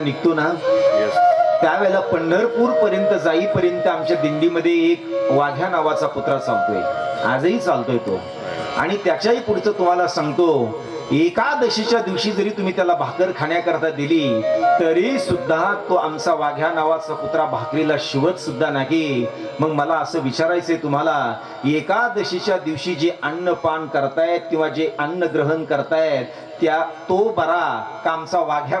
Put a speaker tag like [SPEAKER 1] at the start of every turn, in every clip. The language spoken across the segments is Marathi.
[SPEAKER 1] निघतो ना? त्यावेळेला पंढरपूर पर्यंत जाईपर्यंत आमच्या दिंडीमध्ये एक वाघ्या नावाचा कुत्रा चालतोय. आजही चालतोय तो. आणि त्याच्याही पुढचं तुम्हाला सांगतो एकादशीच्या दिवशी जरी तुम्ही त्याला भाकर खाण्याकरता दिली तरी सुद्धा तो आमचा वाघ्या नावाचा कुत्रा भाकरीला शिवत सुद्धा नाही. मग मला असं विचारायचंय तुम्हाला एकादशीच्या दिवशी जे अन्नपान करतायत किंवा जे अन्न ग्रहण करतायत त्या तो बरा का आमचा वाघ्या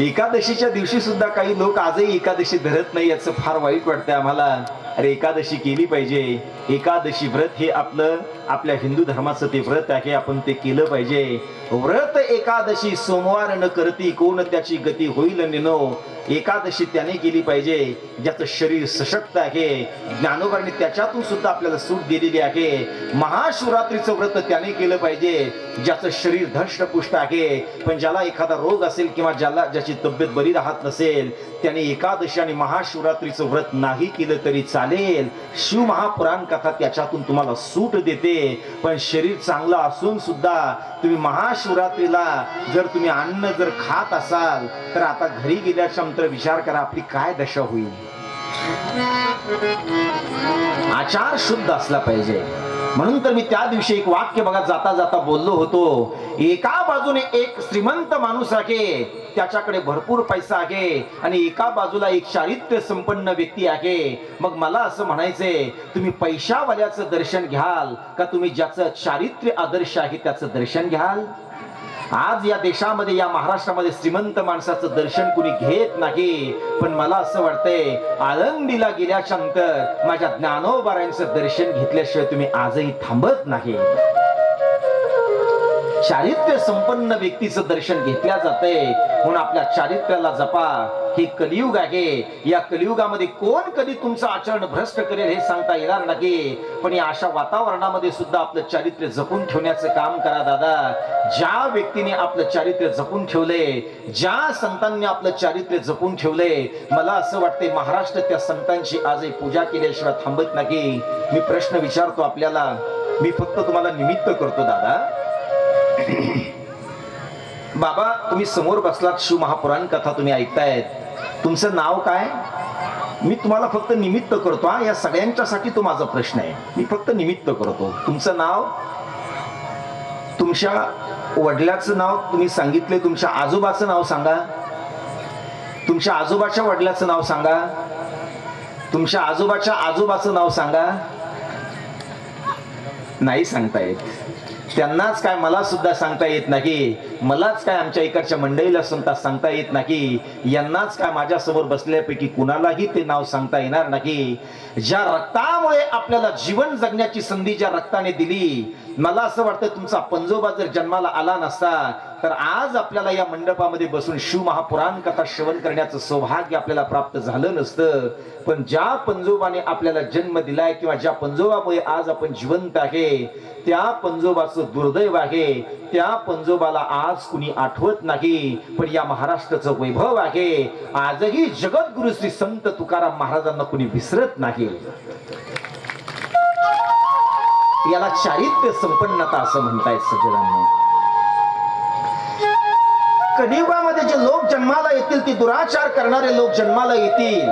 [SPEAKER 1] एकादशीच्या दिवशी सुद्धा काही लोक आजही एकादशी धरत नाही याचं फार वाईट वाटतंय आम्हाला. अरे एकादशी केली पाहिजे. एकादशी व्रत हे आपलं आपल्या हिंदू धर्माचं ते व्रत आहे आपण ते केलं पाहिजे. व्रत एकादशी सोमवार न करती कोण त्याची गती होईल निनो एकादशी त्याने केली पाहिजे. ज्याचं शरीर सशक्त आहे ज्ञानोबांनी त्याच्यातून सुद्धा आपल्याला सूट दिलेली आहे. महाशिवरात्रीचं व्रत त्याने केलं पाहिजे. ज्याचं शरीर धष्टपुष्ट आहे. पण ज्याला एखादा रोग असेल किंवा ज्याला ज्याची तब्येत बरी राहत नसेल त्याने एकादशी आणि महाशिवरात्रीचं व्रत नाही केलं तरी चालेल. शिव महापुराण कथा त्याच्यातून तुम्हाला सूट देते. पण शरीर चांगलं असून सुद्धा तुम्ही महाशिवरात्रीला जर तुम्ही अन्न जर खात असाल तर आता घरी गेल्याच्यानंतर विचार करा आपली काय दशा होईल. आचार शुद्ध असला पाहिजे. म्हणून तर मी त्या दिवशी एक वाक्य बघा जाता जाता बोललो होतो. एका बाजूने एक श्रीमंत माणूस आहे त्याच्याकडे भरपूर पैसा आहे आणि एका बाजूला एक चारित्र्य संपन्न व्यक्ती आहे. मग मला असं म्हणायचंय तुम्ही पैशावाल्याचं दर्शन घ्याल का तुम्ही ज्याचं चारित्र्य आदर्श आहे त्याचं दर्शन घ्याल? आज या देशामध्ये या महाराष्ट्रामध्ये श्रीमंत माणसाचं दर्शन कुणी घेत नाही. पण मला असं वाटतंय आळंदीला गेल्याच्यानंतर माझ्या ज्ञानोबारायांचं दर्शन घेतल्याशिवाय तुम्ही आजही थांबत नाही. चारित्र्य संपन्न व्यक्तीचं दर्शन घेतल्या जाते म्हणून आपल्या चारित्र्याला जपा. हे कलियुग आहे. या कलियुगामध्ये कोण कधी तुमचं आचरण भ्रष्ट करेल हे सांगता येणार नाही. पण या अशा वातावरणामध्ये सुद्धा आपलं चारित्र्य जपून ठेवण्याचं काम करा दादा. ज्या व्यक्तीने आपलं चारित्र्य जपून ठेवले ज्या संतांनी आपलं चारित्र्य जपून ठेवले मला असं वाटते महाराष्ट्र त्या संतांची आजही पूजा केल्याशिवाय थांबत नाही. मी प्रश्न विचारतो आपल्याला. मी फक्त तुम्हाला निमित्त करतो दादा. बाबा तुम्ही समोर बसलात शिव महापुराण कथा तुम्ही ऐकतायत. तुमचं नाव काय? मी तुम्हाला फक्त निमित्त करतो हा. या सगळ्यांच्यासाठी तो माझा प्रश्न आहे. मी फक्त निमित्त करतो. तुमचं नाव? तुमच्या वडिलाचं नाव तुम्ही सांगितले तुमच्या आजोबाचं नाव सांगा. तुमच्या आजोबाच्या वडिलाचं नाव सांगा. तुमच्या आजोबाच्या आजोबाचं नाव सांगा. नाही सांगता येत. त्यांनाच काय मला सुद्धा सांगता येत नाही मलाच काय आमच्या इकडच्या मंडळीला सुद्धा सांगता येत नाही यांनाच काय माझ्यासमोर बसल्यापैकी कुणालाही ते नाव सांगता येणार नाही. ज्या रक्तामुळे आपल्याला जीवन जगण्याची संधी ज्या रक्ताने दिली मला असं वाटतं तुमचा पंजोबा जर जन्माला आला नसता तर आज आपल्याला या मंडपामध्ये बसून शिव महापुराण कथा श्रवण करण्याचं सौभाग्य आपल्याला प्राप्त झालं नसतं. पण ज्या पंजोबाने आपल्याला जन्म दिलाय किंवा ज्या पंजोबामुळे आज आपण जिवंत आहे त्या पंजोबाचं दुर्दैव आहे. त्या पंजोबाला आज कुणी आठवत नाही पण या महाराष्ट्राचं वैभव आहे. आजही जगद्गुरु श्री संत तुकाराम महाराजांना कुणी विसरत नाही. याला चारित्र्य संपन्नता असं म्हणतायत सज्जनांना. कलियुगामध्ये जे लोक जन्माला येतील ते दुराचार करणारे लोक जन्माला येतील.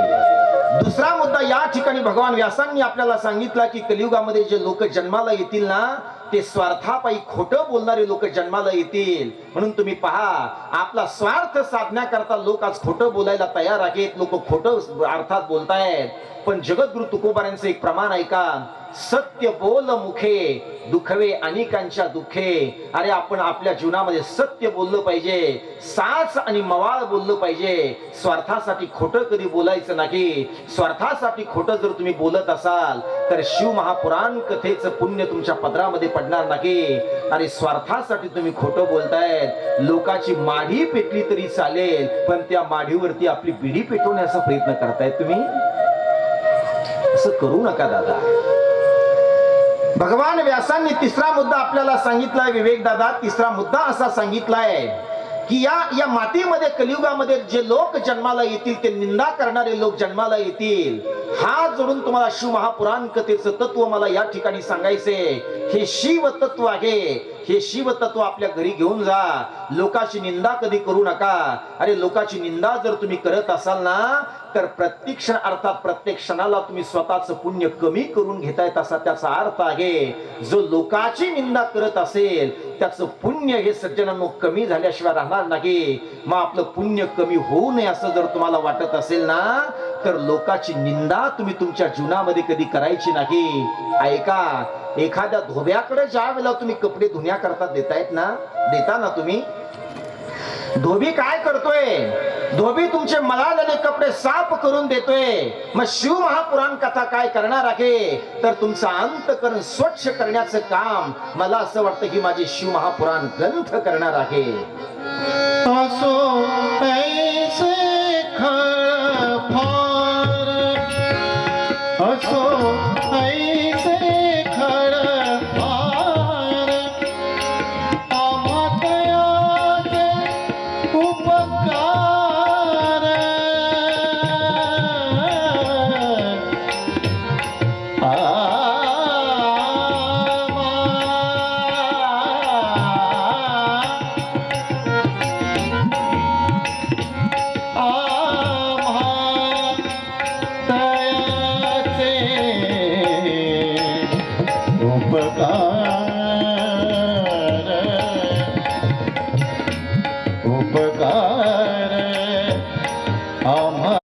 [SPEAKER 1] दुसरा मुद्दा या ठिकाणी भगवान व्यासांनी आपल्याला सांगितला की कलियुगामध्ये जे लोक जन्माला येतील ना ते स्वार्थापायी खोटं बोलणारे लोक जन्माला येतील. म्हणून तुम्ही पहा आपला स्वार्थ साधण्याकरता लोक आज खोटं बोलायला तयार आहेत. लोक खोटं अर्थात बोलतायत. पण जगद्गुरु तुकोबारांचं एक प्रमाण ऐका सत्य बोल मुखे दुखवे अनेकांच्या दुखे. अरे आपण आपल्या जीवनामध्ये सत्य बोललं पाहिजे. साच आणि मवाळ बोललं पाहिजे. स्वार्थासाठी खोटं कधी बोलायचं नाही. स्वार्थासाठी खोटं जर तुम्ही बोलत असाल तर शिव महापुराण कथेचं पुण्य तुमच्या पदरामध्ये पडणार नाही. आणि स्वार्थासाठी तुम्ही खोटं बोलतायत. लोकाची माढी पेटली तरी चालेल पण त्या माढीवरती आपली बिडी पेटवण्याचा प्रयत्न करतायत तुम्ही? असं करू नका दादा. भगवान व्यासांनी तिसरा मुद्दा आपल्याला सांगितलाय विवेक दादा. तिसरा मुद्दा असा सांगितलाय की या या मातीमध्ये कलियुगामध्ये जे लोक जन्माला येतील ते निंदा करणारे लोक जन्माला येतील. हा जोडून तुम्हाला शिव महापुराण कथेचं तत्व मला या ठिकाणी सांगायचे हे शिव तत्व आहे. हे शिवतत्व आपल्या घरी घेऊन जा. लोकाची निंदा कधी करू नका. अरे लोकाची निंदा जर तुम्ही करत असाल ना तर प्रत्येक क्षण अर्थात प्रत्येक क्षणाला तुम्ही स्वतःच पुण्य कमी करून घेतायत असा त्याचा अर्थ आहे. जो लोकाची निंदा करत असेल त्याचं पुण्य हे सज्जनांनो कमी झाल्याशिवाय राहणार नाही. मग आपलं पुण्य कमी होऊ नये असं जर तुम्हाला वाटत असेल ना तर लोकाची निंदा तुम्ही तुमच्या जीवनामध्ये कधी करायची नाही. ऐका एखाद्या धोब्याकडे ज्या वेळेला तुम्ही कपडे धुण्याकरता देतायत ना देता ना तुम्ही धोबी काय करतोय? धोबी तुमचे मलालेले कपडे साफ करून देतोय. मग शिव महापुराण कथा काय करणार आहे? तर तुमचं अंतकरण स्वच्छ करण्याचं काम मला असं वाटतं की माझे शिव महापुराण ग्रंथ करणार आहे.
[SPEAKER 2] উপকার